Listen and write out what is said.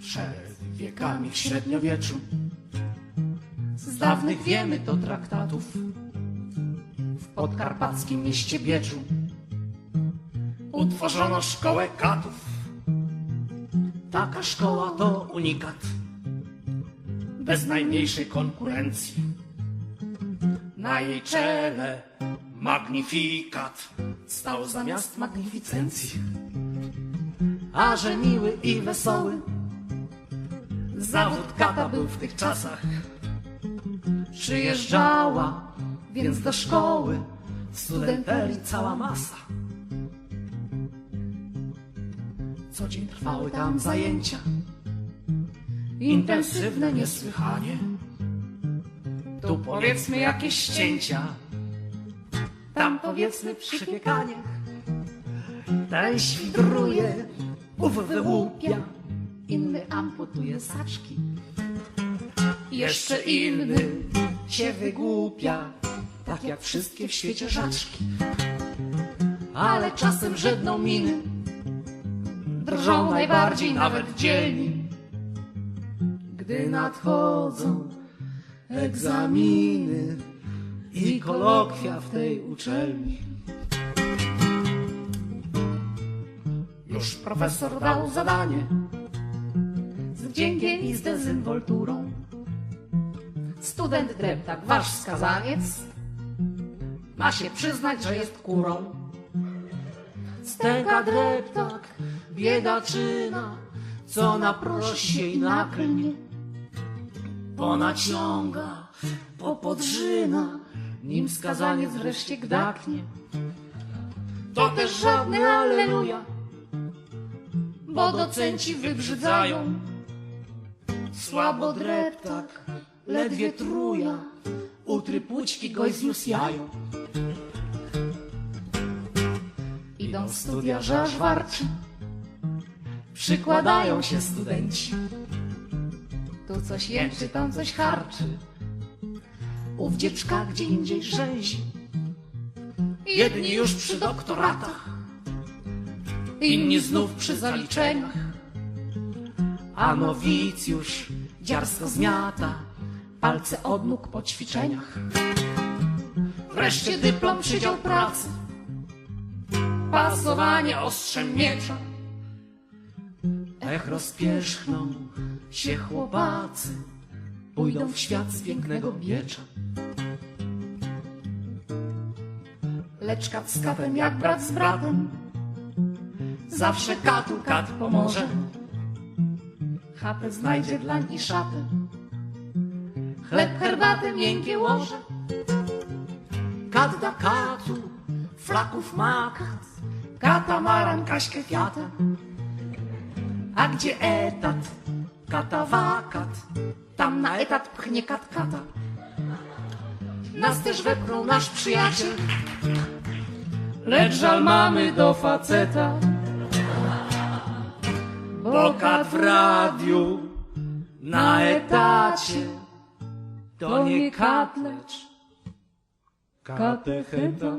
Przed wiekami w średniowieczu. Z dawnych wiemy to traktatów. W podkarpackim mieście Bieczu Utworzono szkołę katów. Taka szkoła to unikat. Bez najmniejszej konkurencji Na jej czele magnifikat Stał zamiast magnificencji A że miły i wesoły Zawód kata był w tych czasach. Przyjeżdżała więc do szkoły studenterii cała masa. Co dzień trwały tam zajęcia, intensywne niesłychanie. Tu powiedzmy jakieś ścięcia, tam powiedzmy przypiekanie. Ten świdruje, ów wyłupia, inny amputuje saczki. Jeszcze inny się wygłupia, tak jak wszystkie w świecie żaczki. Ale czasem żedną miny, drżą najbardziej nawet dzielni. Gdy nadchodzą egzaminy i kolokwia w tej uczelni. Już profesor dał zadanie z wdziękiem i z dezynwolturą. Student dreptak, wasz skazaniec, ma się przyznać, że jest kurą. Stęka dreptak, biedaczyna, co naprosi się i naklnie. Ponaciąga, popodrzyna, nim skazaniec wreszcie gdaknie. To też żadny alleluja, bo docenci wybrzydzają. Słabo dreptak, ledwie truja, utry płućki goś zlusjają. Idą studia, że aż warczy, przykładają się studenci. Tu coś jęczy, tam coś harczy, ów dzieczka gdzie indziej rzęzi. Jedni już przy doktoratach, inni znów przy zaliczeniach, a nowicjusz dziarsko zmiata palce od nóg po ćwiczeniach. Wreszcie dyplom przydział pracy, pasowanie ostrzem miecza. Ech, rozpierzchną się chłopacy, pójdą w świat z pięknego biecza. Lecz kat z katem jak brat z bratem, zawsze katu kat pomoże. Chatę znajdzie dla i szatę, chleb, herbatę, miękkie łoże. Kat da katu, flaków ma kat, katamaran, kaśkę, fiatę. A gdzie etat, kata wakat, tam na etat pchnie kat kata. Nas też wepchnął nasz przyjaciel, lecz żal mamy do faceta. Bo kat w radiu na etacie to nie kat, lecz katecheta.